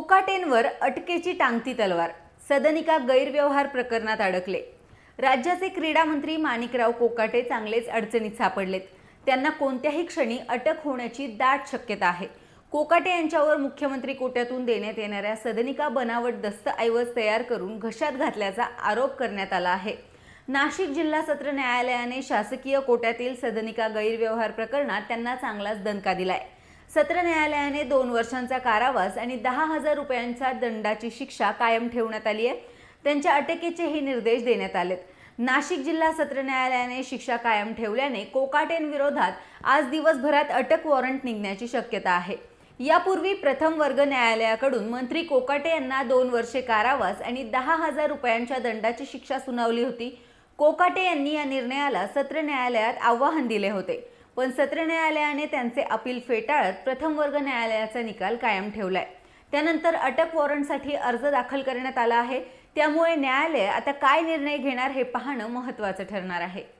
कोकाटेंवर अटकेची टांगती तलवार सदनिका गैरव्यवहार प्रकरणात अडकले. राज्याचे क्रीडा मंत्री माणिकराव कोकाटे चांगलेच अडचणीत सापडलेत. त्यांना कोणत्याही क्षणी अटक होण्याची दाट शक्यता आहे. कोकाटे यांच्यावर मुख्यमंत्री कोट्यातून देण्यात येणाऱ्या सदनिका बनावट दस्तऐवज तयार करून घशात घातल्याचा आरोप करण्यात आला आहे. नाशिक जिल्हा सत्र न्यायालयाने शासकीय कोट्यातील सदनिका गैरव्यवहार प्रकरणात त्यांना चांगलाच दणका दिलाय. सत्र न्यायालयाने दोन वर्षांचा कारावास आणि दहा हजार रुपयांच्या दंडाची शिक्षा कायम ठेवण्यात आली आहे. त्यांच्या अटकेचेही निर्देश देण्यात आलेत. नाशिक जिल्हा सत्र न्यायालयाने शिक्षा कायम ठेवल्याने कोकाटेंविरोधात आज दिवसभरात अटक वॉरंट निघण्याची शक्यता आहे. यापूर्वी प्रथम वर्ग न्यायालयाकडून मंत्री कोकाटे यांना दोन वर्षे कारावास आणि दहा हजार रुपयांच्या दंडाची शिक्षा सुनावली होती. कोकाटे यांनी या निर्णयाला सत्र न्यायालयात आव्हान दिले होते. पण सत्र न्यायालयाने त्यांचे अपील फेटाळत प्रथम वर्ग न्यायालयाचा निकाल कायम ठेवलाय. त्यानंतर अटक वॉरंटसाठी अर्ज दाखल करण्यात आला आहे. त्यामुळे न्यायालय आता काय निर्णय घेणार हे पाहणं महत्त्वाचं ठरणार आहे.